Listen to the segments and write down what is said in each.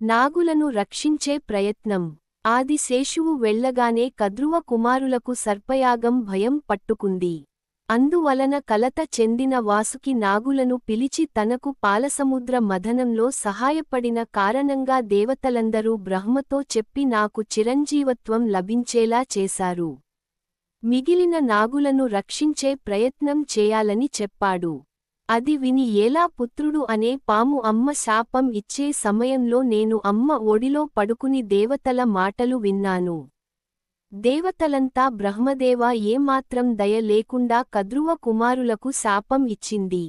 నాగులను రక్షించే ప్రయత్నం. ఆది శేషువు వెళ్ళగానే కద్రువ కుమారులకు సర్పయాగం భయం పట్టుకుంది. అందువలన కలత చెందిన వాసుకి నాగులను పిలిచి తనకు పాలసముద్ర మథనంలో సహాయపడిన కారణంగా దేవతలందరూ బ్రహ్మతో చెప్పి నాకు చిరంజీవత్వం లభించేలా చేశారు. మిగిలిన నాగులను రక్షించే ప్రయత్నం చేయాలని చెప్పాడు. అది విని ఎలా పుత్రుడు అనే పాము అమ్మ శాపం ఇచ్చే సమయంలో నేను అమ్మ ఒడిలో పడుకుని దేవతల మాటలు విన్నాను. దేవతలంతా బ్రహ్మదేవ ఏమాత్రం దయ లేకుండా కద్రువ కుమారులకు శాపం ఇచ్చింది.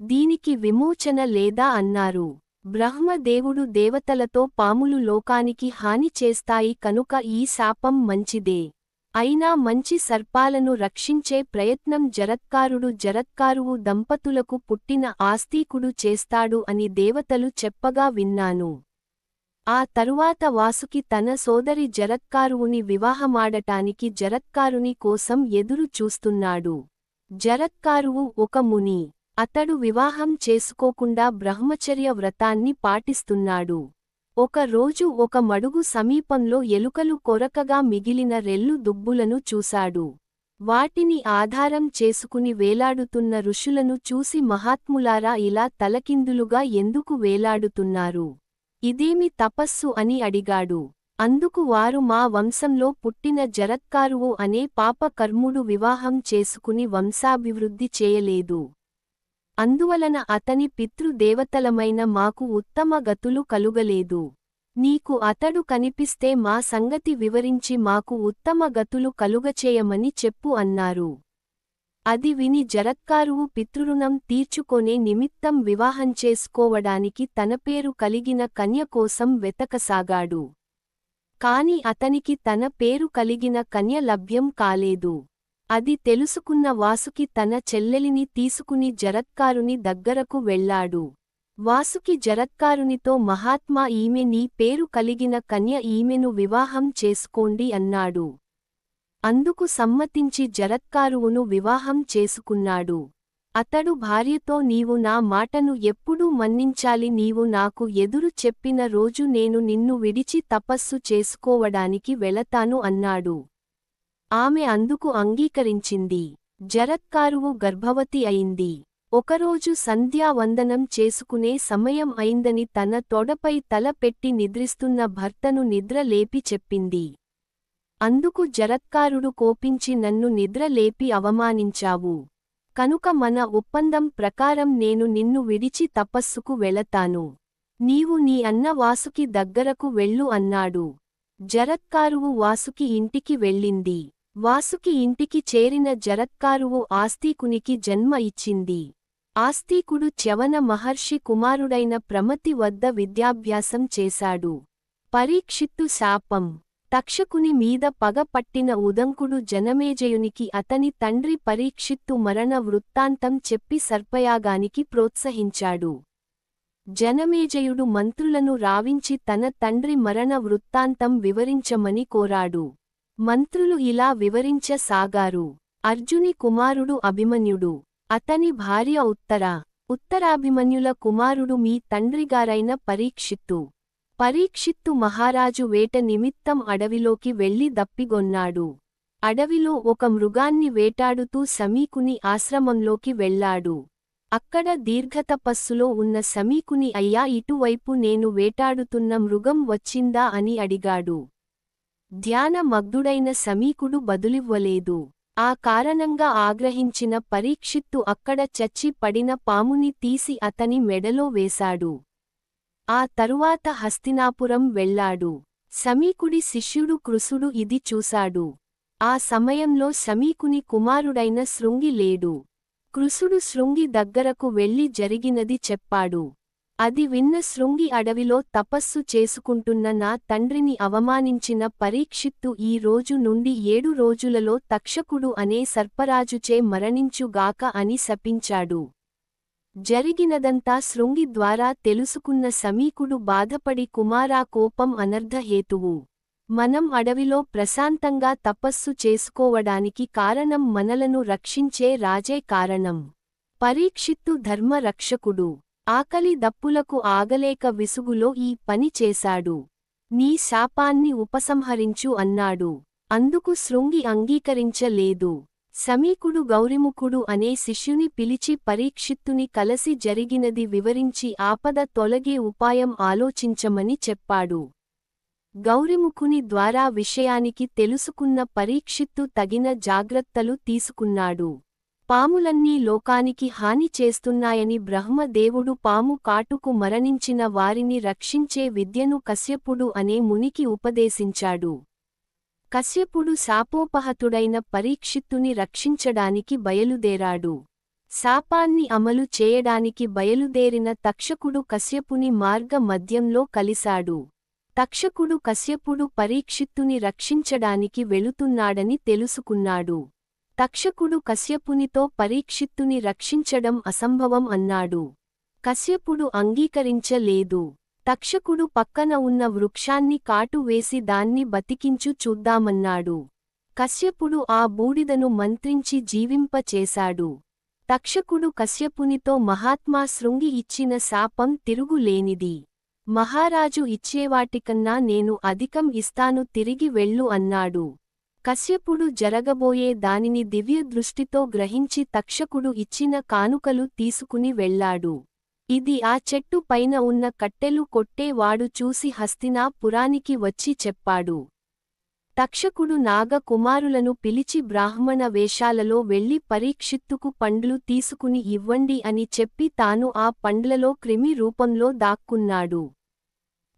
దీనికి విమోచన లేదా అన్నారు. బ్రహ్మదేవుడు దేవతలతో పాములు లోకానికి హాని చేస్తాయి కనుక ఈ శాపం మంచిదే. అయినా మంచి సర్పాలను రక్షించే ప్రయత్నం జరత్కారుడు జరత్కారువు దంపతులకు పుట్టిన ఆస్తికుడు చేస్తాడు అని దేవతలు చెప్పగా విన్నాను. ఆ తరువాత వాసుకి తన సోదరి జరత్కారువుని వివాహమాడటానికి జరత్కారుని కోసం ఎదురు చూస్తున్నాడు. జరత్కారువు ఒక ముని. అతడు వివాహం చేసుకోకుండా బ్రహ్మచర్య వ్రతాన్ని పాటిస్తున్నాడు. ఒక రోజు ఒక మడుగు సమీపంలో ఎలుకలు కొరకగా మిగిలిన రెల్లు దుబ్బులను చూశాడు. వాటిని ఆధారం చేసుకుని వేలాడుతున్న ఋషులను చూసి మహాత్ములారా ఇలా తలకిందులుగా ఎందుకు వేలాడుతున్నారు? ఇదేమి తపస్సు అని అడిగాడు. అందుకు వారు మా వంశంలో పుట్టిన జరత్కారువు అనే పాపకర్ముడు వివాహం చేసుకుని వంశాభివృద్ధి చేయలేదు. అందువలన అతని పితృదేవతలమైన మాకు ఉత్తమ గతులు కలుగలేదు. నీకు అతడు కనిపిస్తే మా సంగతి వివరించి మాకు ఉత్తమ గతులు కలుగచేయమని చెప్పు అన్నారు. అది విని జరత్కారువు పితృరుణం తీర్చుకొనే నిమిత్తం వివాహం చేసుకోవడానికి తన పేరు కలిగిన కన్య కోసం వెతకసాగాడు. కాని అతనికి తన పేరు కలిగిన కన్య లభ్యం కాలేదు. అది తెలుసుకున్న వాసుకి తన చెల్లెలిని తీసుకుని జరత్కారుని దగ్గరకు వెళ్ళాడు వాసుకి జరత్కారునితో మహాత్మా ఈమె నీ పేరు కలిగిన కన్య ఈమెను వివాహం చేసుకోండి అన్నాడు. అందుకు సమ్మతించి జరత్కారువును వివాహం చేసుకున్నాడు. అతడు భార్యతో నీవు నా మాటను ఎప్పుడూ మన్నించాలి నీవు నాకు ఎదురు చెప్పిన రోజు నేను నిన్ను విడిచి తపస్సు చేసుకోవడానికి వెళతాను అన్నాడు. ఆమె అందుకు అంగీకరించింది. జరత్కారువు గర్భవతి అయింది. ఒకరోజు సంధ్యావందనం చేసుకునే సమయం అయిందని తన తొడపై తల పెట్టి నిద్రిస్తున్న భర్తను నిద్ర లేపి చెప్పింది. అందుకు జరత్కారుడు కోపించి నన్ను నిద్ర లేపి అవమానించావు. కనుక మన ఒప్పందం ప్రకారం నేను నిన్ను విడిచి తపస్సుకు వెళతాను. నీవు నీ అన్న వాసుకి దగ్గరకు వెళ్ళు అన్నాడు. జరత్కారువు వాసుకి ఇంటికి వెళ్ళింది. వాసుకి ఇంటికి చేరిన జరత్కారువు ఆస్తికునికి జన్మ ఇచ్చింది. ఆస్తికుడు చ్యవన మహర్షి కుమారుడైన ప్రమతి వద్ద విద్యాభ్యాసం చేశాడు. పరీక్షిత్తు శాపం. తక్షకుని మీద పగ పట్టిన ఉదంకుడు జనమేజయునికి అతని తండ్రి పరీక్షిత్తు మరణ వృత్తాంతం చెప్పి సర్పయాగానికి ప్రోత్సహించాడు. జనమేజయుడు మంత్రులను రావించి తన తండ్రి మరణ వృత్తాంతం వివరించమని కోరాడు. మంత్రులు ఇలా వివరించసాగారు. అర్జుని కుమారుడు అభిమన్యుడు. అతని భార్య ఉత్తర. ఉత్తరాభిమన్యుల కుమారుడు మీ తండ్రిగారైన పరీక్షిత్తు. పరీక్షిత్తు మహారాజు వేట నిమిత్తం అడవిలోకి వెళ్ళి దప్పిగొన్నాడు. అడవిలో ఒక మృగాన్ని వేటాడుతూ సమీకుని ఆశ్రమంలోకి వెళ్ళాడు అక్కడ దీర్ఘతపస్సులో ఉన్న సమీకుని అయ్యా ఇటువైపు నేను వేటాడుతున్న మృగం వచ్చిందా? అని అడిగాడు. ధ్యాన మగ్ధుడైన సమీకుడు బదులివ్వలేదు. ఆ కారణంగా ఆగ్రహించిన పరీక్షిత్తు అక్కడ చచ్చి పడిన పాముని తీసి అతని మెడలో వేశాడు. ఆ తరువాత హస్తినాపురం వెళ్ళాడు సమీకుడి శిష్యుడు కృసుడు ఇది చూశాడు. ఆ సమయంలో సమీకుని కుమారుడైన శృంగి లేడు. కృసుడు శృంగి దగ్గరకు వెళ్ళి జరిగినది చెప్పాడు. అది విన్న శృంగి అడవిలో తపస్సు చేసుకుంటున్న నా తండ్రిని అవమానించిన పరీక్షిత్తు ఈ రోజు నుండి ఏడు రోజులలో తక్షకుడు అనే సర్పరాజుచే మరణించుగాక అని శపించాడు. జరిగినదంతా శృంగి ద్వారా తెలుసుకున్న సమీకుడు బాధపడి కుమారా కోపం అనర్ధహేతువు మనం అడవిలో ప్రశాంతంగా తపస్సు చేసుకోవడానికి కారణం మనలను రక్షించే రాజే కారణం. పరీక్షిత్తు ధర్మరక్షకుడు. ఆకలి దప్పులకు ఆగలేక విసుగులో ఈ పని చేశాడు. నీ శాపాన్ని ఉపసంహరించు అన్నాడు. అందుకు శృంగి అంగీకరించలేదు. సమీకుడు గౌరిముఖుడు అనే శిష్యుని పిలిచి పరీక్షిత్తుని కలసి జరిగినది వివరించి ఆపద తొలగే ఉపాయం ఆలోచించమని చెప్పాడు. గౌరిముఖుని ద్వారా విషయానికి తెలుసుకున్న పరీక్షిత్తు తగిన జాగ్రత్తలు తీసుకున్నాడు. పాములన్నీ లోకానికి హాని చేస్తున్నాయని బ్రహ్మదేవుడు పాము కాటుకు మరణించిన వారిని రక్షించే విద్యను కశ్యపుడు అనే మునికి ఉపదేశించాడు. కశ్యపుడు శాపోపహతుడైన పరీక్షిత్తుని రక్షించడానికి బయలుదేరాడు. శాపాన్ని అమలు చేయడానికి బయలుదేరిన తక్షకుడు కశ్యపుని మార్గ మధ్యంలో కలిశాడు. తక్షకుడు కశ్యపుడు పరీక్షిత్తుని రక్షించడానికి వెళుతున్నాడని తెలుసుకున్నాడు. తక్షకుడు కశ్యపునితో పరీక్షిత్తుని రక్షించడం అసంభవం అన్నాడు. కశ్యపుడు అంగీకరించలేదు. తక్షకుడు పక్కన ఉన్న వృక్షాన్ని కాటు వేసి దాన్ని బతికించు చూద్దామన్నాడు. కశ్యపుడు ఆ బూడిదను మంత్రించి జీవింపచేశాడు. తక్షకుడు కశ్యపునితో మహాత్మా శృంగి ఇచ్చిన శాపం తిరుగులేనిది. మహారాజు ఇచ్చేవాటికన్నా నేను అధికం ఇస్తాను తిరిగి వెళ్ళు అన్నాడు. కశ్యపుడు జరగబోయే దానిని దివ్య దృష్టితో గ్రహించి తక్షకుడు ఇచ్చిన కానుకలు తీసుకుని వెళ్ళాడు ఇది ఆ చెట్టు పైన ఉన్న కట్టెలు కొట్టేవాడు చూసి హస్తినా పురానికి వచ్చి చెప్పాడు. తక్షకుడు నాగ కుమారులను పిలిచి బ్రాహ్మణ వేషాలలో వెళ్ళి పరీక్షిత్తుకు పండ్లు తీసుకుని ఇవ్వండి అని చెప్పి తాను ఆ పండ్లలో క్రిమి రూపంలో దాక్కున్నాడు.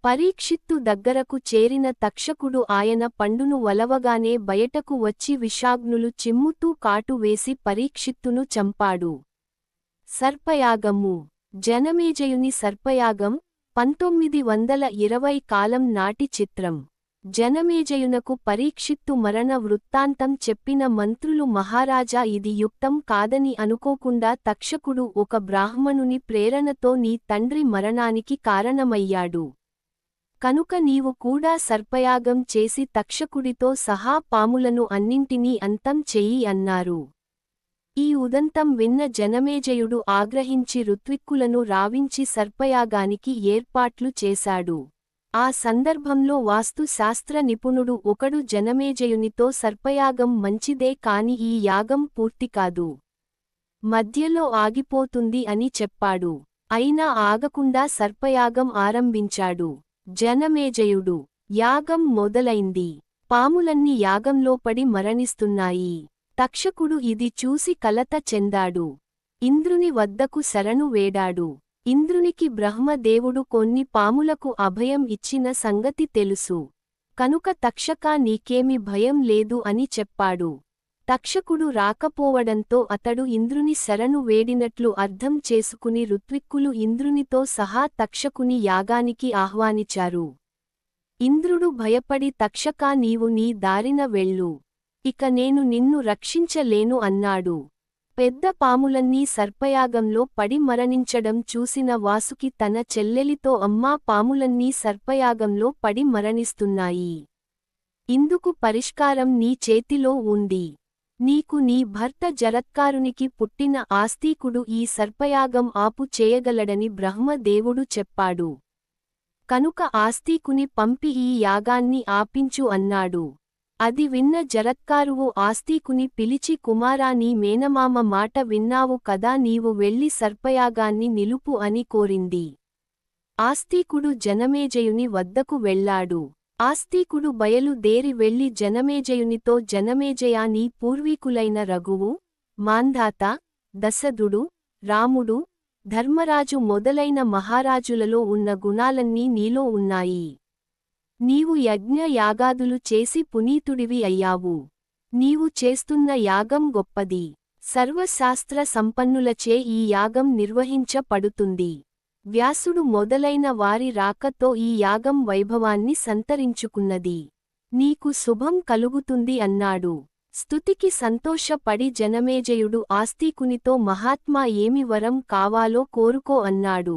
పరీక్షిత్తు దగ్గరకు చేరిన తక్షకుడు ఆయన పండును వలవగానే బయటకు వచ్చి విషాగ్నులు చిమ్ముతూ కాటు వేసి పరీక్షిత్తును చంపాడు. సర్పయాగము. జనమేజయుని సర్పయాగం పంతొమ్మిది వందల ఇరవై కాలం నాటి చిత్రం. జనమేజయునకు పరీక్షిత్తు మరణ వృత్తాంతం చెప్పిన మంత్రులు మహారాజా ఇది యుక్తం కాదని అనుకోకుండా తక్షకుడు ఒక బ్రాహ్మణుని ప్రేరణతో నీ తండ్రి మరణానికి కారణమయ్యాడు. కనుక నీవు కూడా సర్పయాగం చేసి తక్షకుడితో సహా పాములను అన్నింటినీ అంతం చెయ్యి అన్నారు. ఈ ఉదంతం విన్న జనమేజయుడు ఆగ్రహించి ఋత్విక్కులను రావించి సర్పయాగానికి ఏర్పాట్లు చేశాడు. ఆ సందర్భంలో వాస్తుశాస్త్ర నిపుణుడు ఒకడు జనమేజయునితో సర్పయాగం మంచిదే కాని ఈ యాగం పూర్తికాదు మధ్యలో ఆగిపోతుంది అని చెప్పాడు. అయినా ఆగకుండా సర్పయాగం ఆరంభించాడు. జనమేజయుడు. యాగం మొదలైంది. పాములన్నీ యాగంలో పడి మరణిస్తున్నాయి. తక్షకుడు ఇది చూసి కలత చెందాడు. ఇంద్రుని వద్దకు శరణు వేడాడు. ఇంద్రునికి బ్రహ్మదేవుడు కొన్ని పాములకు అభయం ఇచ్చిన సంగతి తెలుసు. కనుక తక్షకా నీకేమి భయం లేదు అని చెప్పాడు. తక్షకుడు రాకపోవడంతో అతడు ఇంద్రుని శరణు వేడినట్లు అర్థం చేసుకుని ఋత్విక్కులు ఇంద్రునితో సహా తక్షకుని యాగానికి ఆహ్వానిచారు. ఇంద్రుడు భయపడి తక్షకా నీవు నీ దారిన వెళ్ళు. ఇక నేను నిన్ను రక్షించలేను అన్నాడు. పెద్ద పాములన్నీ సర్పయాగంలో పడి మరణించడం చూసిన వాసుకి తన చెల్లెలితో అమ్మా పాములన్నీ సర్పయాగంలో పడి మరణిస్తున్నాయి. ఇందుకు పరిష్కారం నీ చేతిలో ఉంది. నీకు నీ భర్త జరత్కారునికి పుట్టిన ఆస్తికుడు ఈ సర్పయాగం ఆపు చేయగలడని బ్రహ్మదేవుడు చెప్పాడు. కనుక ఆస్తికుని పంపి ఈ యాగాన్ని ఆపించు అన్నాడు. అది విన్న జరత్కారువు ఆస్తికుని పిలిచి కుమారా నీ మేనమామ మాట విన్నావు కదా నీవు వెళ్ళి సర్పయాగాన్ని నిలుపు అని కోరింది. ఆస్తికుడు జనమేజయుని వద్దకు వెళ్ళాడు ఆస్తికుడు బయలుదేరి వెళ్ళి జనమేజయునితో జనమేజయా నీ పూర్వీకులైన రఘువు మాంధాత దశదుడు రాముడు ధర్మరాజు మొదలైన మహారాజులలో ఉన్న గుణాలన్నీ నీలో ఉన్నాయి. నీవు యజ్ఞ యాగాదులు చేసి పునీతుడివి అయ్యావు. నీవు చేస్తున్న యాగం గొప్పది. సర్వశాస్త్ర సంపన్నులచే ఈ యాగం నిర్వహించపడుతుంది వ్యాసుడు మొదలైన వారి రాకతో ఈ యాగం వైభవాన్ని సంతరించుకున్నది. నీకు శుభం కలుగుతుంది అన్నాడు. స్తుతికి సంతోషపడి జనమేజయుడు ఆస్తికునితో మహాత్మా ఏమి వరం కావాలో కోరుకో అన్నాడు.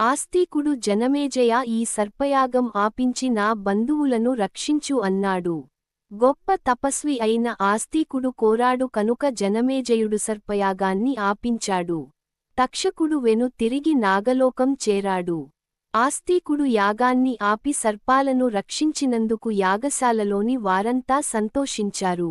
ఆస్తికుడు జనమేజయ ఈ సర్పయాగం ఆపించి నా బంధువులను రక్షించు అన్నాడు. గొప్ప తపస్వి అయిన ఆస్తికుడు కోరాడు కనుక జనమేజయుడు సర్పయాగాన్ని ఆపించాడు. తక్షకుడు వెను తిరిగి నాగలోకం చేరాడు. ఆస్తికుడు యాగాన్ని ఆపి సర్పాలను రక్షించినందుకు యాగశాలలోని వారంతా సంతోషించారు.